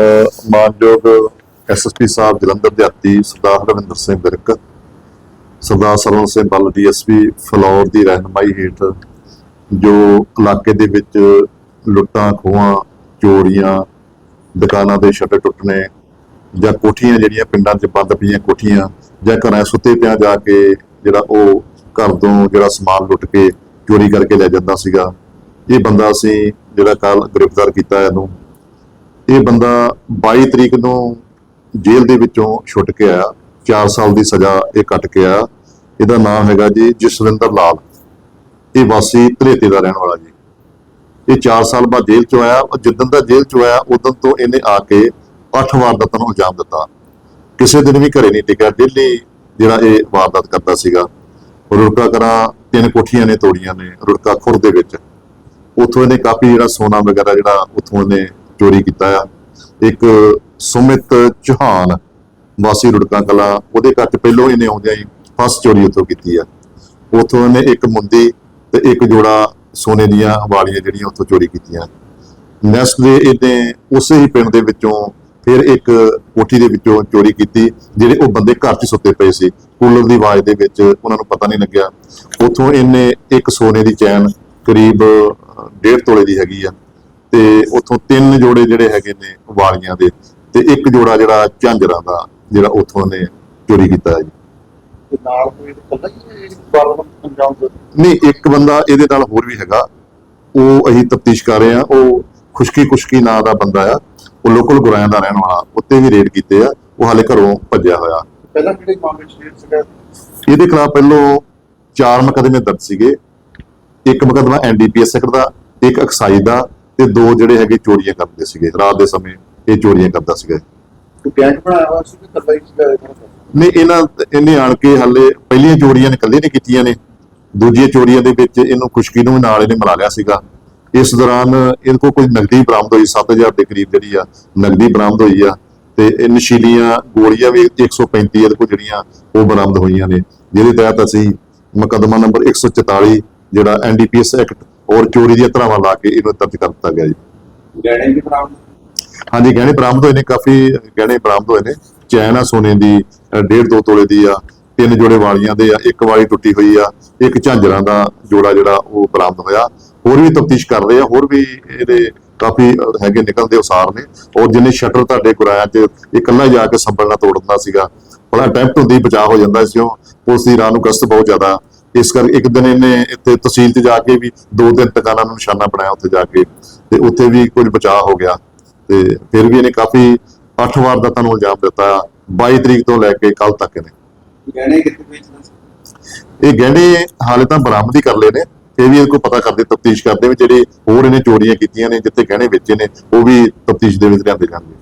ਅਹ ਮਾਨਯੋਗ ਐਸਐਸਪੀ ਸਾਹਿਬ ਜਲੰਧਰ ਦੇ ਹੱਤੀ ਸਰਦਾਰ ਰਵਿੰਦਰ ਸਿੰਘ ਵਿਰਕ ਸਰਦਾਰ ਸਰਵਨ ਸਿੰਘ ਬੱਲ ਡੀਐਸਪੀ ਫਲੌਰ ਦੀ ਰਹਿਨਮਾਈ ਹੇਠ ਜੋ ਇਲਾਕੇ ਦੇ ਵਿੱਚ ਲੁੱਟਾਂ, ਖੋਹਾਂ, ਚੋਰੀਆਂ, ਦੁਕਾਨਾਂ ਦੇ ਸ਼ਟਰ ਟੁੱਟਣੇ ਜਾਂ ਕੋਠੀਆਂ ਜਿਹੜੀਆਂ ਪਿੰਡਾਂ 'ਚ ਬੰਦ ਪਈਆਂ ਕੋਠੀਆਂ ਜਾਂ ਘਰਾਂ ਸੁੱਤੇ ਪਿਆ ਜਾ ਕੇ ਜਿਹੜਾ ਉਹ ਘਰ ਤੋਂ ਜਿਹੜਾ ਸਮਾਨ ਲੁੱਟ ਕੇ ਚੋਰੀ ਕਰਕੇ ਲੈ ਜਾਂਦਾ ਸੀਗਾ, ਇਹ ਬੰਦਾ ਅਸੀਂ ਜਿਹੜਾ ਕੱਲ ਗ੍ਰਿਫਤਾਰ ਕੀਤਾ ਇਹਨੂੰ। ਇਹ ਬੰਦਾ 22 ਤਰੀਕ ਨੂੰ ਜੇਲ੍ਹ ਦੇ ਵਿੱਚੋਂ ਛੁੱਟ ਕੇ ਆਇਆ। 4 ਸਾਲ ਦੀ ਸਜ਼ਾ ਇਹ ਕੱਟ ਕੇ ਆਇਆ। ਇਹਦਾ ਨਾਮ ਹੈਗਾ ਜੀ ਜਸਵਿੰਦਰ ਲਾਲ। ਇਹ ਵਾਸੀ ਧਰੇਤੇ ਦਾ ਰਹਿਣ ਵਾਲਾ ਜੀ। ਇਹ 4 ਸਾਲ ਬਾਅਦ ਜੇਲ੍ਹ ਚੋਂ ਆਇਆ ਜਿੱਦਣ ਦਾ ਜੇਲ੍ਹ ਚੋਂ ਆਇਆ, ਉਦੋਂ ਤੋਂ ਇਹਨੇ ਆ ਕੇ 8 ਵਾਰਦਾਤਾਂ ਨੂੰ ਅੰਜਾਮ ਦਿੱਤਾ। ਕਿਸੇ ਦਿਨ ਵੀ ਘਰੇ ਨਹੀਂ ਟਿਕਿਆ। ਡੇਲੀ ਜਿਹੜਾ ਇਹ ਵਾਰਦਾਤ ਕਰਦਾ ਸੀਗਾ। ਰੁੜਕਾ ਕਰਾਂ, ਤਿੰਨ ਕੋਠੀਆਂ ਨੇ ਤੋੜੀਆਂ ਨੇ ਰੁੜਕਾ ਖੁਰ ਦੇ ਵਿੱਚ। ਉੱਥੋਂ ਇਹਨੇ ਕਾਫੀ ਜਿਹੜਾ ਸੋਨਾ ਵਗੈਰਾ ਜਿਹੜਾ ਉੱਥੋਂ ਇਹਨੇ ਚੋਰੀ ਕੀਤਾ ਆ। ਇੱਕ ਸੁਮਿਤ ਚੌਹਾਨ ਵਾਸੀ ਰੁੜਕਾ ਕਲਾ, ਉਹਦੇ ਘਰ 'ਚ ਪਹਿਲੋਂ ਇਹਨੇ ਆਉਂਦਿਆਂ ਹੀ ਫਸਟ ਚੋਰੀ ਉੱਥੋਂ ਕੀਤੀ ਆ। ਉੱਥੋਂ ਇਹਨੇ ਇੱਕ ਮੁੰਦੀ ਤੇ ਇੱਕ ਜੋੜਾ ਸੋਨੇ ਦੀਆਂ ਵਾਲੀਆਂ ਜਿਹੜੀਆਂ ਉੱਥੋਂ ਚੋਰੀ ਕੀਤੀਆਂ। ਨੈਕਸਟ ਦੇ ਇਹਨੇ ਉਸੇ ਹੀ ਪਿੰਡ ਦੇ ਵਿੱਚੋਂ ਫਿਰ ਇੱਕ ਕੋਠੀ ਦੇ ਵਿੱਚੋਂ ਚੋਰੀ ਕੀਤੀ, ਜਿਹੜੇ ਉਹ ਬੰਦੇ ਘਰ 'ਚ ਸੁੱਤੇ ਪਏ ਸੀ। ਕੂਲਰ ਦੀ ਆਵਾਜ਼ ਦੇ ਵਿੱਚ ਉਹਨਾਂ ਨੂੰ ਪਤਾ ਨਹੀਂ ਲੱਗਿਆ। ਉੱਥੋਂ ਇਹਨੇ ਇੱਕ ਸੋਨੇ ਦੀ ਚੈਨ ਕਰੀਬ 1.5 ਤੋਲੇ ਦੀ ਹੈਗੀ ਆ। ਤੇ ਉੱਥੋਂ ਤਿੰਨ ਜੋੜੇ ਜਿਹੜੇ ਹੈਗੇ ਨੇ ਵਾਲੀਆਂ ਦੇ ਤੇ ਇੱਕ ਜੋੜਾ ਜਿਹੜਾ ਝਾਂਜਰਾਂ ਦਾ ਜਿਹੜਾ ਉੱਥੋਂ ਨੇ ਚੋਰੀ ਕੀਤਾ ਹੈ ਜੀ। ਤੇ ਨਾਲ ਕੋਈ ਇਕੱਲਾ ਹੀ ਇਹ ਵਾਰਦਾਤ ਅੰਜਾਮ ਦੇ? ਨਹੀਂ ਇੱਕ ਬੰਦਾ ਇਹਦੇ ਨਾਲ ਹੋਰ ਵੀ ਹੈਗਾ। ਉਹ ਅਸੀਂ ਤਫਤੀਸ਼ ਕਰ ਰਹੇ ਆ ਉਹ ਖੁਸ਼ਕੀ ਖੁਸ਼ਕੀ ਨਾਂ ਦਾ ਬੰਦਾ ਆ। ਉਹ ਲੋਕਲ ਗੁਰਾਇਆਂ ਦਾ ਰਹਿਣ ਵਾਲਾ। ਉੱਤੇ ਵੀ ਰੇਡ ਕੀਤੇ ਆ। ਉਹ ਹਾਲੇ ਘਰੋਂ ਭੱਜਿਆ ਹੋਇਆ। ਪਹਿਲਾਂ ਕਿਹੜੇ ਮਾਮਲੇ ਚ ਸ਼ੇਰ ਸੀਗਾ? ਇਹਦੇ ਖਿਲਾਫ ਪਹਿਲੋਂ ਚਾਰ ਮੁਕੱਦਮੇ ਦਰਜ ਸੀਗੇ। ਇੱਕ ਮੁਕੱਦਮਾ ਐਨਡੀਪੀਐਸ ਸੈਕਟਰ ਦਾ ਇੱਕ ਐਕਸਾਈਜ਼ ਦਾ ਤੇ ਦੋ ਜਿਹੜੇ ਹੈਗੇ ਚੋਰੀਆਂ ਕਰਦੇ ਸੀਗੇ ਰਾਤ ਦੇ ਸਮੇਂ ਇਹ ਚੋਰੀਆਂ ਕਰਦਾ ਸੀਗਾ ਕੋਈ ਗੈਂਗ ਬਣਾਇਆ ਹੋਇਆ ਸੀ ਕਿ ਇਹ? ਨਹੀਂ ਇਹਨਾਂ ਇਹਨੇ ਆਣ ਕੇ ਹਾਲੇ ਪਹਿਲੀਆਂ ਚੋਰੀਆਂ ਨੇ ਇਕੱਲੇ ਨੇ ਕੀਤੀਆਂ ਨੇ ਦੂਜੀਆਂ ਚੋਰੀਆਂ ਦੇ ਵਿੱਚ ਇਹਨੂੰ ਖੁਸ਼ਕੀ ਨੂੰ ਵੀ ਨਾਲ ਇਹਨੇ ਮਿਲਾ ਲਿਆ ਸੀਗਾ ਇਸ ਦੌਰਾਨ ਇਹਦੇ ਕੋਲ ਕੋਈ ਨਗਦੀ ਬਰਾਮਦ ਹੋਈ 7000 ਦੇ ਕਰੀਬ ਜਿਹੜੀ ਆ ਨਗਦੀ ਬਰਾਮਦ ਹੋਈ ਆ ਤੇ ਇਹ ਨਸ਼ੀਲੀਆਂ ਗੋਲੀਆਂ ਵੀ 135 ਇਹਦੇ ਕੋਲ ਜਿਹੜੀਆਂ ਉਹ ਬਰਾਮਦ ਹੋਈਆਂ ਨੇ ਜਿਹਦੇ ਤਹਿਤ ਅਸੀਂ ਮੁਕੱਦਮਾ ਨੰਬਰ 144 ਜਿਹੜਾ ਐਨਡੀਪੀਐਸ ਐਕਟ ਔਰ ਚੋਰੀ ਦੀਆਂ ਧਾਰਾਵਾਂ ਲਾ ਕੇ ਇਹਨੂੰ ਦਰਜ ਕਰ ਦਿੱਤਾ ਗਿਆ ਜੀ। ਗਹਿਣੇ ਵੀ ਬਰਾਮਦ? ਹਾਂਜੀ ਗਹਿਣੇ ਬਰਾਮਦ ਹੋਏ ਨੇ ਕਾਫੀ ਗਹਿਣੇ ਬਰਾਮਦ ਹੋਏ ਨੇ। ਚੈਨ ਆ ਸੋਨੇ ਦੀ ਡੇਢ ਦੋ ਤੋਲੇ ਦੀ ਆ ਤਿੰਨ ਜੋੜੇ ਵਾਲੀਆਂ ਦੇ ਆ ਇੱਕ ਵਾਲੀ ਟੁੱਟੀ ਹੋਈ ਆ ਇੱਕ ਝਾਂਜਰਾਂ ਦਾ ਜੋੜਾ ਜਿਹੜਾ ਉਹ ਬਰਾਮਦ ਹੋਇਆ। ਹੋਰ ਵੀ ਤਫਤੀਸ਼ ਕਰ ਰਹੇ ਆ ਹੋਰ ਵੀ ਇਹਦੇ ਕਾਫੀ ਹੈਗੇ ਨਿਕਲਦੇ ਉਸਾਰ ਨੇ। ਔਰ ਜਿੰਨੇ ਸ਼ਟਰ ਤੁਹਾਡੇ 'ਚ ਇਹ ਇਕੱਲਾ ਜਾ ਕੇ ਸੰਭਲ ਨਾਲ ਤੋੜ ਦਿੰਦਾ ਸੀਗਾ। ਬੜਾ ਅਟੈਂਪਟ ਹੁੰਦੀ ਬਚਾਅ ਹੋ ਜਾਂਦਾ ਸੀ ਉਹ। ਪੁਲਿਸ ਦੀ ਰਾਹ ਨੂੰ ਗਸ਼ਤ ਬਹੁਤ ਜ਼ਿਆਦਾ ਇਸ ਕਰਕੇ ਇੱਕ ਦਿਨ ਇਹਨੇ ਇੱਥੇ ਤਹਿਸੀਲ 'ਚ ਜਾ ਕੇ ਵੀ ਦੋ ਦਿਨ ਟਿਕਾਣਾ ਨੂੰ ਨਿਸ਼ਾਨਾ ਬਣਾਇਆ ਉੱਥੇ ਜਾ ਕੇ ਤੇ ਉੱਥੇ ਵੀ ਕੁਝ ਬਚਾਅ ਹੋ ਗਿਆ ਤੇ ਫਿਰ ਵੀ ਇਹਨੇ ਕਾਫੀ 8 ਵਾਰ ਦਾ ਤੁਹਾਨੂੰ ਇਲਜ਼ਾਮ ਦਿੱਤਾ 22 ਤਰੀਕ ਤੋਂ ਲੈ ਕੇ ਕੱਲ ਤੱਕ ਨੇ ਗਹਿਣੇ ਕਿੱਥੇ ਵੇਚਦਾ ਸੀ? ਇਹ ਗਹਿਣੇ ਹਾਲੇ ਤਾਂ ਬਰਾਮਦ ਹੀ ਕਰ ਲਏ ਨੇ ਇਹ ਵੀ ਕੋਲ ਪਤਾ ਕਰਦੇ ਤਫਤੀਸ਼ ਕਰਦੇ ਵੀ ਜਿਹੜੇ ਹੋਰ ਇਹਨੇ ਚੋਰੀਆਂ ਕੀਤੀਆਂ ਨੇ ਜਿੱਥੇ ਗਹਿਣੇ ਵੇਚੇ ਨੇ ਉਹ ਵੀ ਤਫਤੀਸ਼ ਦੇ ਵਿੱਚ ਲਿਆਂਦੇ ਜਾਣਗੇ।